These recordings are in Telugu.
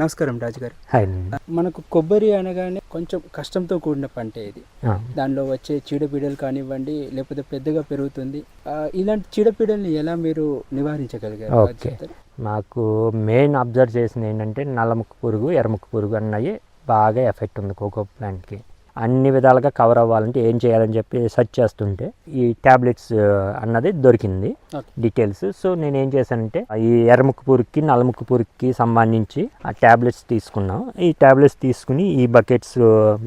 నమస్కారం రాజు గారు హాయ్ మనకు కొబ్బరి అనగానే కొంచెం కష్టంతో కూడిన పంట ఇది. దానిలో వచ్చే చీడపీడలు కానివ్వండి లేకపోతే పెద్దగా పెరుగుతుంది. ఇలాంటి చీడపీడల్ని ఎలా మీరు నివారించగలిగారు? ఓకే. మాకు మెయిన్ అబ్జర్వ్ చేసింది ఏంటంటే నల్లముక్కు పురుగు ఎర్రముక్కు పురుగు అన్నవి బాగా ఎఫెక్ట్ ఉంది కోకో ప్లాంట్కి. అన్ని విధాలుగా కవర్ అవ్వాలంటే ఏం చేయాలని చెప్పి సెర్చ్ చేస్తుంటే ఈ ట్యాబ్లెట్స్ అన్నది దొరికింది. డీటెయిల్స్ సో నేను ఏం చేశానంటే ఈ ఎర్రముక్కు పురుగుకి నల్లముక్కు పురుగుకి సంబంధించి ఆ ట్యాబ్లెట్స్ తీసుకున్నాం. ఈ ట్యాబ్లెట్స్ తీసుకుని ఈ బకెట్స్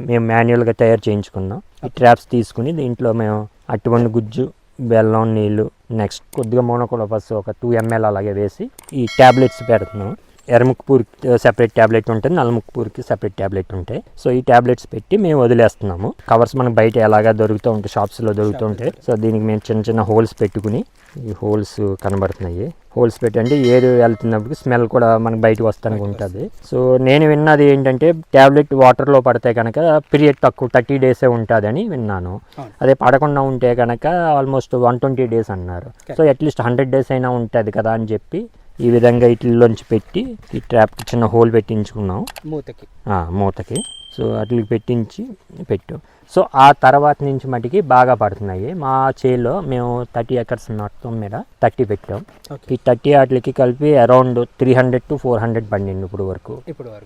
మేము మాన్యువల్గా తయారు చేయించుకున్నాం. ఈ ట్రాప్స్ తీసుకుని దీంట్లో మేము అటువంటి గుజ్జు బెల్లం నీళ్ళు నెక్స్ట్ కొద్దిగా మోనోకోలోపస్ ఒక టూ ఎంఎల్ అలాగే వేసి ఈ ట్యాబ్లెట్స్ పెడుతున్నాం. ఎర్రముక్కుపూర్కి సెపరేట్ ట్యాబ్లెట్ ఉంటుంది నల్లముక్కుపూర్కి సెపరేట్ ట్యాబ్లెట్ ఉంటాయి. సో ఈ ట్యాబ్లెట్స్ పెట్టి మేము వదిలేస్తున్నాము. కవర్స్ మనకు బయట ఎలాగా దొరుకుతూ ఉంటాయి షాప్స్లో దొరుకుతూ ఉంటాయి. సో దీనికి మేము చిన్న చిన్న హోల్స్ పెట్టుకుని ఈ హోల్స్ కనబడుతున్నాయి. హోల్స్ పెట్టి అంటే ఏరు వెళ్తున్నప్పుడు స్మెల్ కూడా మనకి బయటకు వస్తానికి ఉంటుంది. సో నేను విన్నది ఏంటంటే ట్యాబ్లెట్ వాటర్లో పడితే కనుక పీరియడ్ తక్కువ థర్టీ డేసే ఉంటుందని విన్నాను. అదే పడకుండా ఉంటే కనుక ఆల్మోస్ట్ వన్ ట్వంటీ డేస్ అన్నారు. So at least hundred days అయినా ఉంటుంది కదా అని చెప్పి ఈ విధంగా వీటిల్లోంచి పెట్టి ఈ ట్రాప్కి చిన్న హోల్ పెట్టించుకున్నాం. మూతకి. ఆ, మూతకి. సో అట్లకి పెట్టించి పెట్టు. సో ఆ తర్వాత నుంచి మటుకి బాగా పడుతున్నాయి. మా చేలో మేము థర్టీ ఎకర్స్ మొత్తం మీద థర్టీ పెట్టాం. ఈ థర్టీ వాటికి కలిపి around three hundred to four hundred పండింది ఇప్పుడు వరకు. ఇప్పుడు వరకు.